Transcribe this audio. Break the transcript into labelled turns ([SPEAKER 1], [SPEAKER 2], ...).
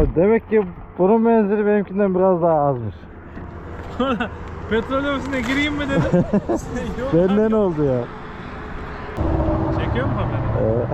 [SPEAKER 1] Abi demek ki bunun menzili benimkinden biraz daha azmış.
[SPEAKER 2] Petrol ofisine gireyim mi dedim. Yok
[SPEAKER 1] Benden
[SPEAKER 2] abi.
[SPEAKER 1] oldu ya.
[SPEAKER 2] Çekiyor mu kamerayı?